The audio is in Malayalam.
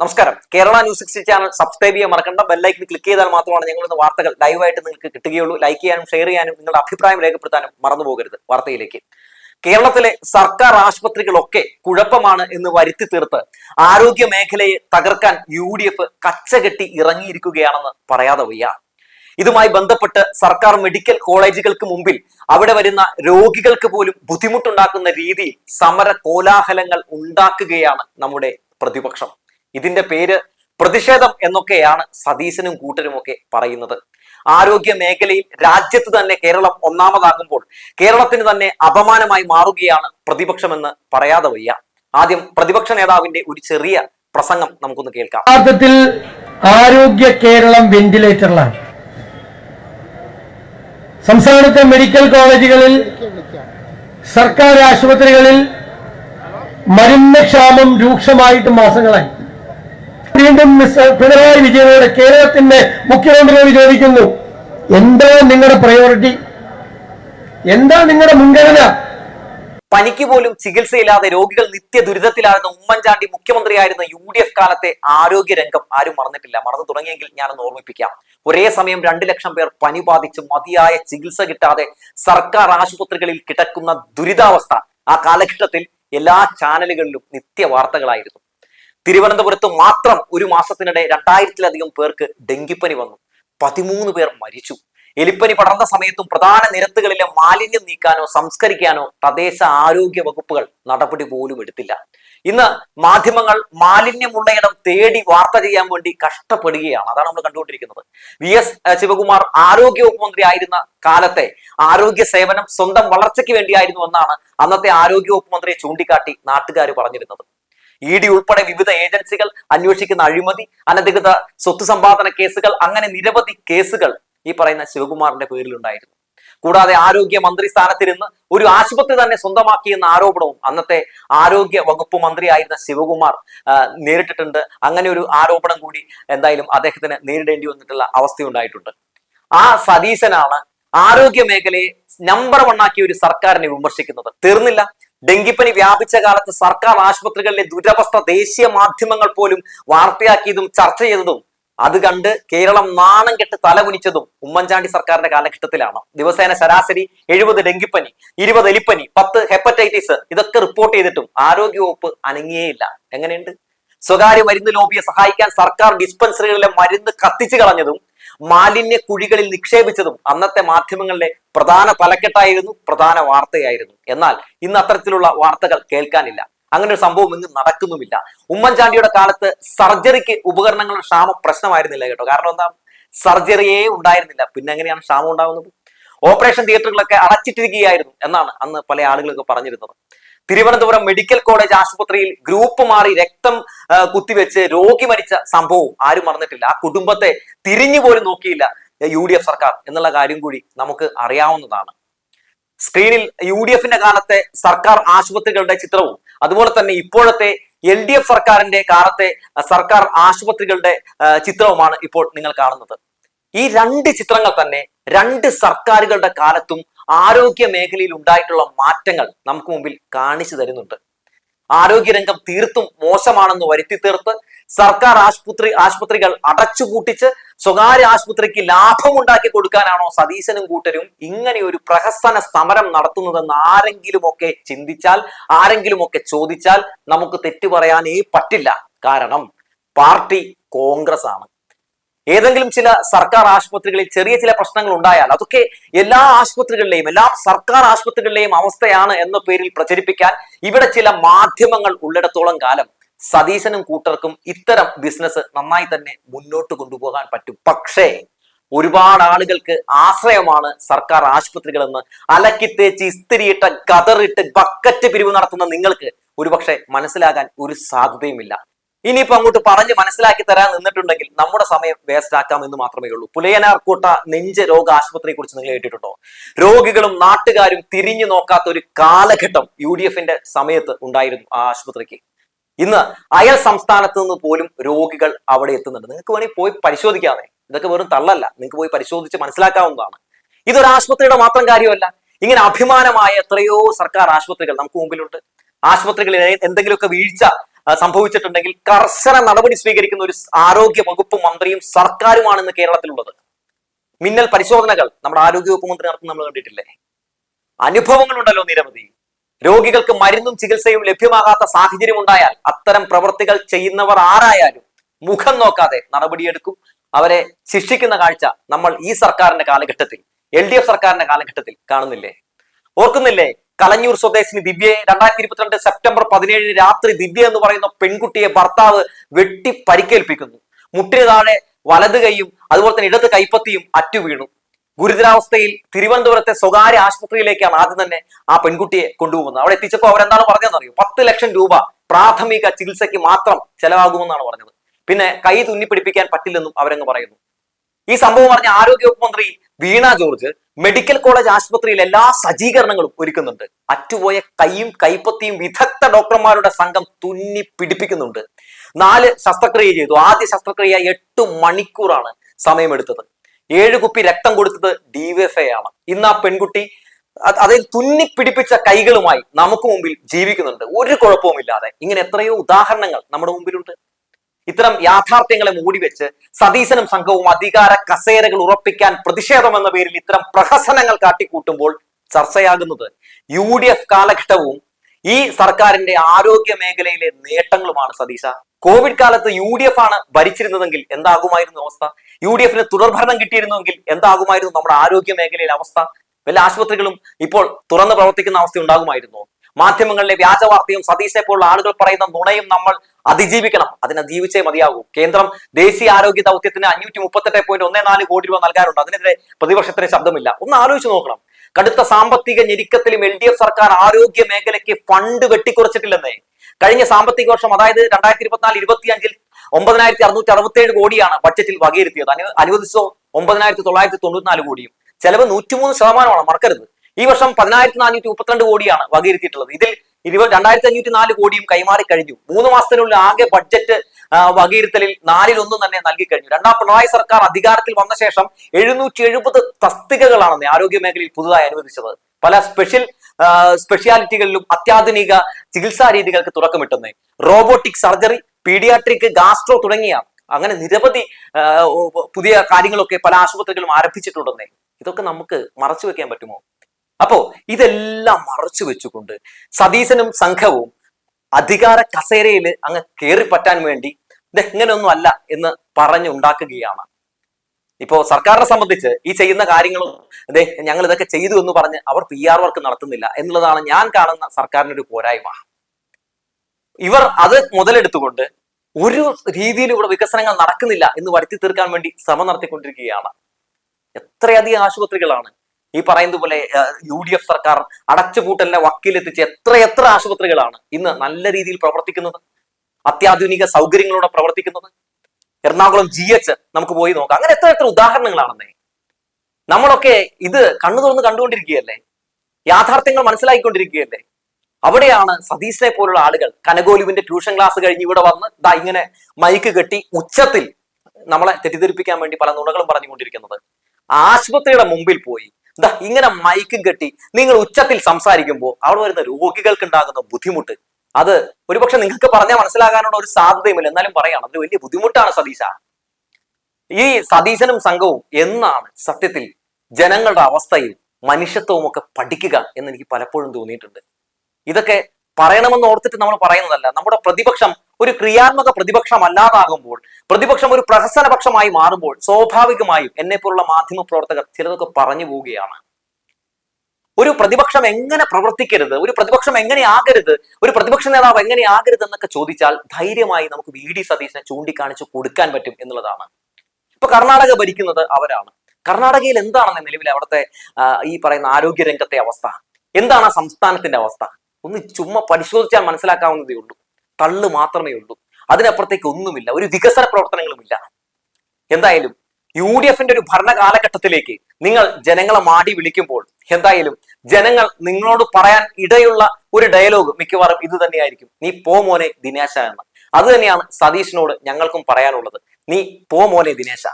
നമസ്കാരം. Kerala news sixty channel subscribe ചെയ്യാൻ മറക്കണ്ട. ബെല്ലൈക്കൻ ക്ലിക്ക് ചെയ്താൽ മാത്രമാണ് ഞങ്ങളുടെ വാർത്തകൾ ലൈവായിട്ട് നിങ്ങൾക്ക് കിട്ടുകയുള്ളൂ. ലൈക്ക് ചെയ്യാനും ഷെയർ ചെയ്യാനും നിങ്ങളുടെ അഭിപ്രായം രേഖപ്പെടുത്താനും മറന്നു പോകരുത് വാർത്തയിലേക്ക്. കേരളത്തിലെ സർക്കാർ ആശുപത്രികളൊക്കെ കുഴപ്പമാണ് എന്ന് വരുത്തി തീർത്ത് ആരോഗ്യ മേഖലയെ തകർക്കാൻ യു ഡി എഫ് കച്ചകെട്ടി ഇറങ്ങിയിരിക്കുകയാണെന്ന് പറയാതെ വയ്യ. ഇതുമായി ബന്ധപ്പെട്ട് സർക്കാർ മെഡിക്കൽ കോളേജുകൾക്ക് മുമ്പിൽ അവിടെ വരുന്ന രോഗികൾക്ക് പോലും ബുദ്ധിമുട്ടുണ്ടാക്കുന്ന രീതിയിൽ സമര കോലാഹലങ്ങൾ ഉണ്ടാക്കുകയാണ് നമ്മുടെ പ്രതിപക്ഷം. ഇതിന്റെ പേര് പ്രതിഷേധം എന്നൊക്കെയാണ് സതീശനും കൂട്ടരും ഒക്കെ പറയുന്നത്. ആരോഗ്യ മേഖലയിൽ രാജ്യത്ത് തന്നെ കേരളം ഒന്നാമതാകുമ്പോൾ കേരളത്തിന് തന്നെ അപമാനമായി മാറുകയാണ് പ്രതിപക്ഷമെന്ന് പറയാതെ വയ്യ. ആദ്യം പ്രതിപക്ഷ നേതാവിന്റെ ഒരു ചെറിയ പ്രസംഗം നമുക്കൊന്ന് കേൾക്കാം. യഥാർത്ഥത്തിൽ ആരോഗ്യ കേരളം വെന്റിലേറ്ററിലാണ് സംസ്ഥാനത്തെ മെഡിക്കൽ കോളേജുകളിൽ സർക്കാർ ആശുപത്രികളിൽ മരുന്ന് ക്ഷാമം രൂക്ഷമായിട്ട് മാസങ്ങളായി. വീണ്ടും പിണറായി വിജയനോട് കേരളത്തിന്റെ മുഖ്യമന്ത്രിയോട് ചോദിക്കുന്നു എന്താ നിങ്ങളുടെ പ്രയോറിറ്റി എന്താ നിങ്ങളുടെ മുൻഗണന? പനിക്ക് പോലും ചികിത്സയില്ലാതെ രോഗികൾ നിത്യ ദുരിതത്തിലായിരുന്ന ഉമ്മൻചാണ്ടി മുഖ്യമന്ത്രിയായിരുന്ന യു ഡി എഫ് കാലത്തെ ആരോഗ്യ രംഗം ആരും മറന്നിട്ടില്ല. മറന്നു തുടങ്ങിയെങ്കിൽ ഞാനൊന്ന് ഓർമ്മിപ്പിക്കാം. ഒരേ സമയം രണ്ടു ലക്ഷം പേർ പനി ബാധിച്ച് മതിയായ ചികിത്സ കിട്ടാതെ സർക്കാർ ആശുപത്രികളിൽ കിടക്കുന്ന ദുരിതാവസ്ഥ ആ കാലഘട്ടത്തിൽ എല്ലാ ചാനലുകളിലും നിത്യ വാർത്തകളായിരുന്നു തിരുവനന്തപുരത്ത് മാത്രം ഒരു മാസത്തിനിടെ രണ്ടായിരത്തിലധികം പേർക്ക് ഡെങ്കിപ്പനി വന്നു. പതിമൂന്ന് പേർ മരിച്ചു. എലിപ്പനി പടർന്ന സമയത്തും പ്രധാന നിരത്തുകളിലെ മാലിന്യം നീക്കാനോ സംസ്കരിക്കാനോ തദ്ദേശ ആരോഗ്യ വകുപ്പുകൾ നടപടി പോലും എടുത്തില്ല. ഇന്ന് മാധ്യമങ്ങൾ മാലിന്യമുള്ളയിടം തേടി വാർത്ത ചെയ്യാൻ വേണ്ടി കഷ്ടപ്പെടുകയാണ്. അതാണ് നമ്മൾ കണ്ടുകൊണ്ടിരിക്കുന്നത്. വി. എസ്. ശിവകുമാർ ആരോഗ്യ വകുപ്പ് മന്ത്രി ആയിരുന്ന കാലത്തെ ആരോഗ്യ സേവനം സ്വന്തം വളർച്ചയ്ക്ക് വേണ്ടിയായിരുന്നു എന്നാണ് അന്നത്തെ ആരോഗ്യ വകുപ്പ് മന്ത്രിയെ ചൂണ്ടിക്കാട്ടി നാട്ടുകാർ പറഞ്ഞിരുന്നത്. ഇ ഡി ഉൾപ്പെടെ വിവിധ ഏജൻസികൾ അന്വേഷിക്കുന്ന അഴിമതി അനധികൃത സ്വത്ത് സമ്പാദന കേസുകൾ അങ്ങനെ നിരവധി കേസുകൾ ഈ പറയുന്ന ശിവകുമാറിന്റെ പേരിലുണ്ടായിരുന്നു. കൂടാതെ ആരോഗ്യ മന്ത്രി സ്ഥാനത്തിരുന്ന് ഒരു ആശുപത്രി തന്നെ സ്വന്തമാക്കിയെന്ന ആരോപണവും അന്നത്തെ ആരോഗ്യ വകുപ്പ് മന്ത്രിയായിരുന്ന ശിവകുമാർ നേരിട്ടിട്ടുണ്ട്. അങ്ങനെ ഒരു ആരോപണം കൂടി എന്തായാലും അദ്ദേഹത്തിന് നേരിടേണ്ടി വന്നിട്ടുള്ള അവസ്ഥയുണ്ടായിട്ടുണ്ട്. ആ സതീശനാണ് ആരോഗ്യ മേഖലയെ നമ്പർ വണ്ണാക്കിയ ഒരു സർക്കാരിനെ വിമർശിക്കുന്നത്. തീർന്നില്ല. ഡെങ്കിപ്പനി വ്യാപിച്ച കാലത്ത് സർക്കാർ ആശുപത്രികളിലെ ദുരവസ്ഥ ദേശീയ മാധ്യമങ്ങൾ പോലും വാർത്തയാക്കിയതും ചർച്ച ചെയ്തതും അത് കണ്ട് കേരളം നാണം കെട്ട് തലകുനിച്ചതും ഉമ്മൻചാണ്ടി സർക്കാരിന്റെ കാലഘട്ടത്തിലാണ്. ദിവസേന ശരാശരി എഴുപത് ഡെങ്കിപ്പനി ഇരുപത് എലിപ്പനി പത്ത് ഹെപ്പറ്റൈറ്റിസ് ഇതൊക്കെ റിപ്പോർട്ട് ചെയ്തിട്ടും ആരോഗ്യവകുപ്പ് അനങ്ങിയേയില്ല. എങ്ങനെയുണ്ട്? സ്വകാര്യ മരുന്ന് ലോബിയെ സഹായിക്കാൻ സർക്കാർ ഡിസ്പെൻസറികളിലെ മരുന്ന് കത്തിച്ചു കളഞ്ഞതും മാലിന്യ കുഴികളിൽ നിക്ഷേപിച്ചതും അന്നത്തെ മാധ്യമങ്ങളിലെ പ്രധാന തലക്കെട്ടായിരുന്നു പ്രധാന വാർത്തയായിരുന്നു. എന്നാൽ ഇന്ന് അത്തരത്തിലുള്ള വാർത്തകൾ കേൾക്കാനില്ല. അങ്ങനെ ഒരു സംഭവം ഇന്ന് നടക്കുന്നുമില്ല. ഉമ്മൻചാണ്ടിയുടെ കാലത്ത് സർജറിക്ക് ഉപകരണങ്ങളുടെ ക്ഷാമം പ്രശ്നമായിരുന്നില്ല കേട്ടോ. കാരണം എന്താ? സർജറിയേ ഉണ്ടായിരുന്നില്ല. പിന്നെ എങ്ങനെയാണ് ക്ഷാമം ഉണ്ടാകുന്നത് ഓപ്പറേഷൻ തിയേറ്ററുകളൊക്കെ അടച്ചിട്ടിരിക്കുകയായിരുന്നു എന്നാണ് അന്ന് പല ആളുകളൊക്കെ പറഞ്ഞിരുന്നത്. തിരുവനന്തപുരം മെഡിക്കൽ കോളേജ് ആശുപത്രിയിൽ ഗ്രൂപ്പ് മാറി രക്തം കുത്തിവെച്ച് രോഗി മരിച്ച സംഭവം ആരും മറന്നിട്ടില്ല. ആ കുടുംബത്തെ തിരിഞ്ഞു പോലും നോക്കിയില്ല യു ഡി എഫ് സർക്കാർ എന്നുള്ള കാര്യം കൂടി നമുക്ക് അറിയാവുന്നതാണ്. സ്ക്രീനിൽ യു ഡി എഫിന്റെ കാലത്തെ സർക്കാർ ആശുപത്രികളുടെ ചിത്രവും അതുപോലെ തന്നെ ഇപ്പോഴത്തെ എൽ ഡി എഫ് സർക്കാരിന്റെ കാലത്തെ സർക്കാർ ആശുപത്രികളുടെ ചിത്രവുമാണ് ഇപ്പോൾ നിങ്ങൾ കാണുന്നത്. ഈ രണ്ട് ചിത്രങ്ങൾ തന്നെ രണ്ട് സർക്കാരുകളുടെ കാലത്തും ആരോഗ്യ മേഖലയിൽ ഉണ്ടായിട്ടുള്ള മാറ്റങ്ങൾ നമുക്ക് മുമ്പിൽ കാണിച്ചു തരുന്നുണ്ട്. ആരോഗ്യരംഗം തീർത്തും മോശമാണെന്ന് വരുത്തി തീർത്ത് സർക്കാർ ആശുപത്രി ആശുപത്രികൾ അടച്ചുപൂട്ടിച്ച് സ്വകാര്യ ആശുപത്രിക്ക് ലാഭമുണ്ടാക്കി കൊടുക്കാനാണോ സതീശനും കൂട്ടരും ഇങ്ങനെ ഒരു പ്രഹസന സമരം നടത്തുന്നതെന്ന് ആരെങ്കിലുമൊക്കെ ചിന്തിച്ചാൽ ആരെങ്കിലുമൊക്കെ ചോദിച്ചാൽ നമുക്ക് തെറ്റു പറയാനേ പറ്റില്ല. കാരണം പാർട്ടി കോൺഗ്രസ് ആണ് ഏതെങ്കിലും ചില സർക്കാർ ആശുപത്രികളിൽ ചെറിയ ചില പ്രശ്നങ്ങൾ ഉണ്ടായാൽ അതൊക്കെ എല്ലാ ആശുപത്രികളിലെയും എല്ലാ സർക്കാർ ആശുപത്രികളിലെയും അവസ്ഥയാണ് എന്ന പേരിൽ പ്രചരിപ്പിക്കാൻ ഇവിടെ ചില മാധ്യമങ്ങൾ ഉള്ളിടത്തോളം കാലം സതീശനും കൂട്ടർക്കും ഇത്തരം ബിസിനസ് നന്നായി തന്നെ മുന്നോട്ട് കൊണ്ടുപോകാൻ പറ്റും. പക്ഷേ ഒരുപാട് ആളുകൾക്ക് ആശ്രയമാണ് സർക്കാർ ആശുപത്രികളെന്ന് അലക്കിത്തേച്ച് ഇസ്തിരിയിട്ട ഗതറിട്ട് ബക്കറ്റ് പിരിവ് നടത്തുന്ന നിങ്ങൾക്ക് ഒരുപക്ഷെ മനസ്സിലാകാൻ ഒരു സാധ്യതയുമില്ല. ഇനിയിപ്പോ അങ്ങോട്ട് പറഞ്ഞ് മനസ്സിലാക്കി തരാൻ നിന്നിട്ടുണ്ടെങ്കിൽ നമ്മുടെ സമയം വേസ്റ്റ് ആക്കാം എന്ന് മാത്രമേ ഉള്ളൂ. പുലയനാർക്കോട്ട നെഞ്ച് രോഗ ആശുപത്രിയെ കുറിച്ച് നിങ്ങൾ കേട്ടിട്ടുണ്ടോ? രോഗികളും നാട്ടുകാരും തിരിഞ്ഞു നോക്കാത്ത ഒരു കാലഘട്ടം യു ഡി എഫിന്റെ സമയത്ത് ഉണ്ടായിരുന്നു ആ ആശുപത്രിക്ക്. ഇന്ന് അയൽ സംസ്ഥാനത്ത് നിന്ന് പോലും രോഗികൾ അവിടെ എത്തുന്നുണ്ട്. നിങ്ങൾക്ക് വേണമെങ്കിൽ പോയി പരിശോധിക്കാതെ ഇതൊക്കെ വെറും തള്ളല്ല. നിങ്ങൾക്ക് പോയി പരിശോധിച്ച് മനസ്സിലാക്കാവുന്നതാണ്. ഇതൊരു ആശുപത്രിയുടെ മാത്രം കാര്യമല്ല. ഇങ്ങനെ അഭിമാനമായ എത്രയോ സർക്കാർ ആശുപത്രികൾ നമുക്ക് മുമ്പിലുണ്ട്. ആശുപത്രികളിൽ എന്തെങ്കിലുമൊക്കെ വീഴ്ച സംഭവിച്ചിട്ടുണ്ടെങ്കിൽ കർശന നടപടി സ്വീകരിക്കുന്ന ഒരു ആരോഗ്യ വകുപ്പ് മന്ത്രിയും സർക്കാരുമാണ് ഇന്ന് കേരളത്തിലുള്ളത്. മിന്നൽ പരിശോധനകൾ നമ്മുടെ ആരോഗ്യ വകുപ്പ് മന്ത്രി നടത്തുന്ന നമ്മൾ കണ്ടിട്ടില്ലേ? അനുഭവങ്ങളുണ്ടല്ലോ നിരവധി. രോഗികൾക്ക് മരുന്നും ചികിത്സയും ലഭ്യമാകാത്ത സാഹചര്യം ഉണ്ടായാൽ അത്തരം പ്രവൃത്തികൾ ചെയ്യുന്നവർ ആരായാലും മുഖം നോക്കാതെ നടപടിയെടുക്കും. അവരെ ശിക്ഷിക്കുന്ന കാഴ്ച നമ്മൾ ഈ സർക്കാരിന്റെ കാലഘട്ടത്തിൽ എൽ ഡി എഫ് സർക്കാരിന്റെ കാലഘട്ടത്തിൽ കാണുന്നില്ലേ? ഓർക്കുന്നില്ലേ? കളഞ്ഞൂർ സ്വദേശിനി ദിവ്യയെ രണ്ടായിരത്തി ഇരുപത്തിരണ്ട് സെപ്റ്റംബർ പതിനേഴിന് രാത്രി ദിവ്യ എന്ന് പറയുന്ന പെൺകുട്ടിയെ ഭർത്താവ് വെട്ടി പരിക്കേൽപ്പിക്കുന്നു. മുട്ടിന് താഴെ വലത് കൈയും അതുപോലെ തന്നെ ഇടത് കൈപ്പത്തിയും അറ്റു വീണു ഗുരുതരാവസ്ഥയിൽ തിരുവനന്തപുരത്തെ സ്വകാര്യ ആശുപത്രിയിലേക്കാണ് ആദ്യം തന്നെ ആ പെൺകുട്ടിയെ കൊണ്ടുപോകുന്നത്. അവിടെ എത്തിച്ചപ്പോൾ അവരെന്താണ് പറഞ്ഞതെന്ന് അറിയൂ? പത്ത് ലക്ഷം രൂപ പ്രാഥമിക ചികിത്സയ്ക്ക് മാത്രം ചെലവാകുമെന്നാണ് പറഞ്ഞത്. പിന്നെ കൈ തുന്നിപ്പിടിപ്പിക്കാൻ പറ്റില്ലെന്നും അവരങ്ങ് പറയുന്നു. ഈ സംഭവം പറഞ്ഞ ആരോഗ്യവകുപ്പ് മന്ത്രി വീണ ജോർജ് മെഡിക്കൽ കോളേജ് ആശുപത്രിയിൽ എല്ലാ സജ്ജീകരണങ്ങളും ഒരുക്കുന്നുണ്ട്. അറ്റുപോയ കൈയും കൈപ്പത്തിയും വിദഗ്ധ ഡോക്ടർമാരുടെ സംഘം തുന്നി പിടിപ്പിക്കുന്നുണ്ട്. നാല് ശസ്ത്രക്രിയ ചെയ്തു. ആദ്യ ശസ്ത്രക്രിയ എട്ട് മണിക്കൂറാണ് സമയമെടുത്തത്. ഏഴ് കുപ്പി രക്തം കൊടുത്തത് ഡിവൈഎഫ്ഐ ആണ്. ഇന്ന് ആ പെൺകുട്ടി അത് അതിൽ തുന്നി പിടിപ്പിച്ച കൈകളുമായി നമുക്ക് മുമ്പിൽ ജീവിക്കുന്നുണ്ട്. ഒരു കുഴപ്പവുമില്ലാതെ. ഇങ്ങനെ എത്രയോ ഉദാഹരണങ്ങൾ നമ്മുടെ മുമ്പിലുണ്ട്. ഇത്തരം യാഥാർത്ഥ്യങ്ങളെ മൂടിവെച്ച് സതീശനും സംഘവും അധികാര കസേരകൾ ഉറപ്പിക്കാൻ പ്രതിഷേധം എന്ന പേരിൽ ഇത്തരം പ്രഹസനങ്ങൾ കാട്ടിക്കൂട്ടുമ്പോൾ ചർച്ചയാകുന്നത് യു ഡി എഫ് കാലഘട്ടവും ഈ സർക്കാരിന്റെ ആരോഗ്യ മേഖലയിലെ നേട്ടങ്ങളുമാണ് സതീശ. കോവിഡ് കാലത്ത് യു ഡി എഫ് ആണ് ഭരിച്ചിരുന്നതെങ്കിൽ എന്താകുമായിരുന്നു അവസ്ഥ? യു ഡി എഫിന് തുടർഭരണം കിട്ടിയിരുന്നെങ്കിൽ എന്താകുമായിരുന്നു നമ്മുടെ ആരോഗ്യ മേഖലയിലെ അവസ്ഥ? വല്ല ആശുപത്രികളും ഇപ്പോൾ തുറന്ന് പ്രവർത്തിക്കുന്ന അവസ്ഥ ഉണ്ടാകുമായിരുന്നു? മാധ്യമങ്ങളിലെ വ്യാജ വാർത്തയും സതീശനെ പോലുള്ള ആളുകൾ പറയുന്ന നുണയും നമ്മൾ അതിജീവിക്കണം. അതിനെ ജീവിച്ചേ മതിയാകൂ. കേന്ദ്രം ദേശീയ ആരോഗ്യ ദൗത്യത്തിന് അഞ്ഞൂറ്റി മുപ്പത്തെട്ട് പോയിന്റ് ഒന്നേ നാല് കോടി രൂപ നൽകാറുണ്ട്. അതിനെതിരെ പ്രതിപക്ഷത്തിന് ശബ്ദമില്ല. ഒന്ന് ആലോചിച്ച് നോക്കണം. കടുത്ത സാമ്പത്തിക ഞെരുക്കത്തിലും എൽ ഡി എഫ് സർക്കാർ ആരോഗ്യ മേഖലയ്ക്ക് ഫണ്ട് വെട്ടിക്കുറച്ചിട്ടില്ലെന്നേ. കഴിഞ്ഞ സാമ്പത്തിക വർഷം അതായത് രണ്ടായിരത്തി ഇരുപത്തിനാല് ഇരുപത്തിയഞ്ചിൽ ഒമ്പതിനായിരത്തി അറുന്നൂറ്റി അറുപത്തേഴ് കോടിയാണ് ബഡ്ജറ്റിൽ വകയിരുത്തിയത്. അനു അനുവദിച്ചോ ഒമ്പതിനായിരത്തി തൊള്ളായിരത്തി തൊണ്ണൂറ്റിനാല് കോടിയും. ചെലവ് നൂറ്റിമൂന്ന് ശതമാനമാണ്. മറക്കരുത്. ഈ വർഷം പതിനായിരത്തി നാനൂറ്റി മുപ്പത്തിരണ്ട് കോടിയാണ് വകയിരുത്തിയിട്ടുള്ളത്. ഇതിൽ ഇരുപത് രണ്ടായിരത്തി അഞ്ഞൂറ്റി നാല് കോടിയും കൈമാറി കഴിഞ്ഞു. മൂന്ന് മാസത്തിനുള്ളിൽ ആകെ ബഡ്ജറ്റ് വകയിരുത്തലിൽ നാലിലൊന്നും തന്നെ നൽകി കഴിഞ്ഞു. രണ്ടാം പിണറായി സർക്കാർ അധികാരത്തിൽ വന്ന ശേഷം എഴുന്നൂറ്റി എഴുപത് തസ്തികകളാണ് ആരോഗ്യ മേഖലയിൽ പുതുതായി അനുവദിച്ചത്. പല സ്പെഷ്യൽ സ്പെഷ്യാലിറ്റികളിലും അത്യാധുനിക ചികിത്സാ രീതികൾക്ക് തുറക്കമിട്ടുന്നേ റോബോട്ടിക് സർജറി പീഡിയാട്രിക് ഗാസ്ട്രോ തുടങ്ങിയ അങ്ങനെ നിരവധി പുതിയ കാര്യങ്ങളൊക്കെ പല ആശുപത്രികളും ആരംഭിച്ചിട്ടുണ്ടെന്നേ. ഇതൊക്കെ നമുക്ക് മറച്ചു വെക്കാൻ പറ്റുമോ? അപ്പോ ഇതെല്ലാം മറച്ചു വെച്ചുകൊണ്ട് സതീശനും സംഘവും അധികാര കസേരയിൽ അങ്ങ് കയറി പറ്റാൻ വേണ്ടി ഇത് എങ്ങനെയൊന്നും അല്ല എന്ന് പറഞ്ഞുണ്ടാക്കുകയാണ്. ഇപ്പോ സർക്കാരിനെ സംബന്ധിച്ച് ഈ ചെയ്യുന്ന കാര്യങ്ങളും അതെ ഞങ്ങൾ ഇതൊക്കെ ചെയ്തു എന്ന് പറഞ്ഞ് അവർ പി ആർ വർക്ക് നടത്തുന്നില്ല എന്നുള്ളതാണ് ഞാൻ കാണുന്ന സർക്കാരിന്റെ ഒരു പോരായ്മ. ഇവർ അത് മുതലെടുത്തുകൊണ്ട് ഒരു രീതിയിലും ഇവിടെ വികസനങ്ങൾ നടക്കുന്നില്ല എന്ന് വരുത്തി തീർക്കാൻ വേണ്ടി ശ്രമം നടത്തിക്കൊണ്ടിരിക്കുകയാണ്. എത്രയധികം ആശുപത്രികളാണ് ഈ പറയുന്നത് പോലെ യു ഡി എഫ് സർക്കാർ അടച്ചുപൂട്ടലിനെ വക്കീലെത്തിച്ച് എത്ര എത്ര ആശുപത്രികളാണ് ഇന്ന് നല്ല രീതിയിൽ പ്രവർത്തിക്കുന്നത്? അത്യാധുനിക സൗകര്യങ്ങളോടെ പ്രവർത്തിക്കുന്നത്? എറണാകുളം ജി എച്ച് നമുക്ക് പോയി നോക്കാം. അങ്ങനെ എത്ര എത്ര ഉദാഹരണങ്ങളാണെന്നേ. നമ്മളൊക്കെ ഇത് കണ്ണു തുറന്ന് കണ്ടുകൊണ്ടിരിക്കുകയല്ലേ? യാഥാർത്ഥ്യങ്ങൾ മനസ്സിലാക്കിക്കൊണ്ടിരിക്കുകയല്ലേ അവിടെയാണ് സതീശനെ പോലുള്ള ആളുകൾ കനകോലുവിന്റെ ട്യൂഷൻ ക്ലാസ് കഴിഞ്ഞ് ഇവിടെ വന്ന് ദാ ഇങ്ങനെ മൈക്ക് കെട്ടി ഉച്ചത്തിൽ നമ്മളെ തെറ്റിദ്ധരിപ്പിക്കാൻ വേണ്ടി പല നുണകളും പറഞ്ഞുകൊണ്ടിരിക്കുന്നത്. ആശുപത്രിയുടെ മുമ്പിൽ പോയി ദാ ഇങ്ങനെ മൈക്കും കെട്ടി നിങ്ങൾ ഉച്ചത്തിൽ സംസാരിക്കുമ്പോൾ അവിടെ വരുന്ന രോഗികൾക്ക് ഉണ്ടാകുന്ന ബുദ്ധിമുട്ട്. അത് ഒരുപക്ഷെ നിങ്ങൾക്ക് പറഞ്ഞാൽ മനസ്സിലാകാനുള്ള ഒരു സാധ്യതയുമില്ല. എന്നാലും പറയാണ് അത് വലിയ ബുദ്ധിമുട്ടാണ് സതീശ. ഈ സതീശനും സംഘവും എന്നാണ് സത്യത്തിൽ ജനങ്ങളുടെ അവസ്ഥയും മനുഷ്യത്വവും ഒക്കെ പഠിക്കുക എന്ന് എനിക്ക് പലപ്പോഴും തോന്നിയിട്ടുണ്ട്. ഇതൊക്കെ പറയണമെന്ന് ഓർത്തിട്ട് നമ്മൾ പറയുന്നതല്ല. നമ്മുടെ പ്രതിപക്ഷം ഒരു ക്രിയാത്മക പ്രതിപക്ഷം അല്ലാതാകുമ്പോൾ പ്രതിപക്ഷം ഒരു പ്രഹസനപക്ഷമായി മാറുമ്പോൾ സ്വാഭാവികമായും എന്നെ പോലുള്ള മാധ്യമ പ്രവർത്തകർ ചിലതൊക്കെ പറഞ്ഞു പോവുകയാണ്. ഒരു പ്രതിപക്ഷം എങ്ങനെ പ്രവർത്തിക്കരുത് ഒരു പ്രതിപക്ഷം എങ്ങനെ ആകരുത് ഒരു പ്രതിപക്ഷ നേതാവ് എങ്ങനെ ആകരുത് എന്നൊക്കെ ചോദിച്ചാൽ ധൈര്യമായി നമുക്ക് വി ഡി സതീശനെ ചൂണ്ടിക്കാണിച്ച് കൊടുക്കാൻ പറ്റും എന്നുള്ളതാണ്. ഇപ്പൊ കർണാടക ഭരിക്കുന്നത് അവരാണ്. കർണാടകയിൽ എന്താണ് നിലവിൽ അവിടുത്തെ ഈ പറയുന്ന ആരോഗ്യ രംഗത്തെ അവസ്ഥ? എന്താണ് ആ സംസ്ഥാനത്തിന്റെ അവസ്ഥ? ഒന്ന് ചുമ്മാ പരിശോധിച്ചാൽ മനസ്സിലാക്കാവുന്നതേ ഉള്ളൂ. തള്ളു മാത്രമേ ഉള്ളൂ. അതിനപ്പുറത്തേക്ക് ഒന്നുമില്ല. ഒരു വികസന പ്രവർത്തനങ്ങളുമില്ല. എന്തായാലും യു ഡി എഫിന്റെ ഒരു ഭരണകാലഘട്ടത്തിലേക്ക് നിങ്ങൾ ജനങ്ങളെ മാടി വിളിക്കുമ്പോൾ എന്തായാലും ജനങ്ങൾ നിങ്ങളോട് പറയാൻ ഇടയുള്ള ഒരു ഡയലോഗ് മിക്കവാറും ഇത് തന്നെയായിരിക്കും. നീ പോ മോനെ ദിനേശ എന്ന്. അത് തന്നെയാണ് സതീഷിനോട് ഞങ്ങൾക്കും പറയാനുള്ളത്. നീ പോ മോനെ ദിനേശ.